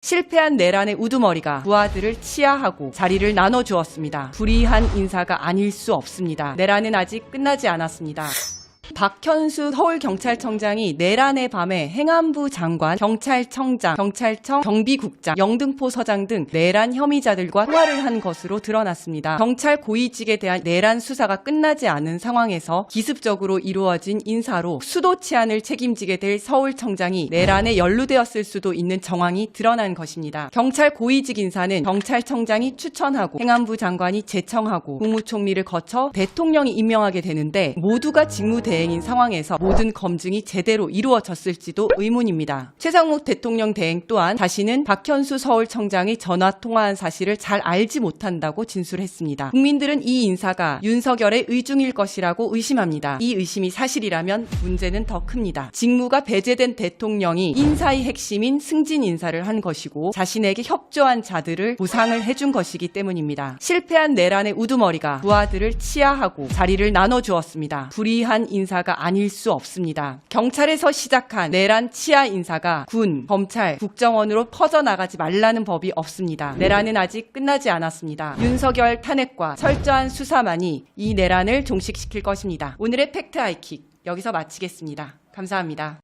실패한 내란의 우두머리가 부하들을 치하하고 자리를 나눠주었습니다. 불의한 인사가 아닐 수 없습니다. 내란은 아직 끝나지 않았습니다. 박현수 서울경찰청장이 내란의 밤에 행안부 장관, 경찰청장, 경찰청 경비국장, 영등포 서장 등 내란 혐의자들과 통화를 한 것으로 드러났습니다. 경찰 고위직에 대한 내란 수사가 끝나지 않은 상황에서 기습적으로 이루어진 인사로 수도 치안을 책임지게 될 서울청장이 내란에 연루되었을 수도 있는 정황이 드러난 것입니다. 경찰 고위직 인사는 경찰청장이 추천하고 행안부 장관이 제청하고 국무총리를 거쳐 대통령이 임명하게 되는데 모두가 직무대 행인 상황에서 모든 검증이 제대로 이루어졌을지도 의문입니다. 최상목 대통령 대행 또한 다시는 박현수 서울청장이 전화 통화한 사실을 잘 알지 못한다고 진술했습니다. 국민들은 이 인사가 윤석열의 의중일 것이라고 의심합니다. 이 의심이 사실이라면 문제는 더 큽니다. 직무가 배제된 대통령이 인사의 핵심인 승진 인사를 한 것이고 자신에게 협조한 자들을 보상을 해준 것이기 때문입니다. 실패한 내란의 우두머리가 부하들을 치하하고 자리를 나눠주었습니다. 불의한 인사가 아닐 수 없습니다. 경찰에서 시작한 내란 치하 인사가 군, 검찰, 국정원으로 퍼져나가지 말라는 법이 없습니다. 내란은 아직 끝나지 않았습니다. 윤석열 탄핵과 철저한 수사만이 이 내란을 종식시킬 것입니다. 오늘의 팩트 아이킥 여기서 마치겠습니다. 감사합니다.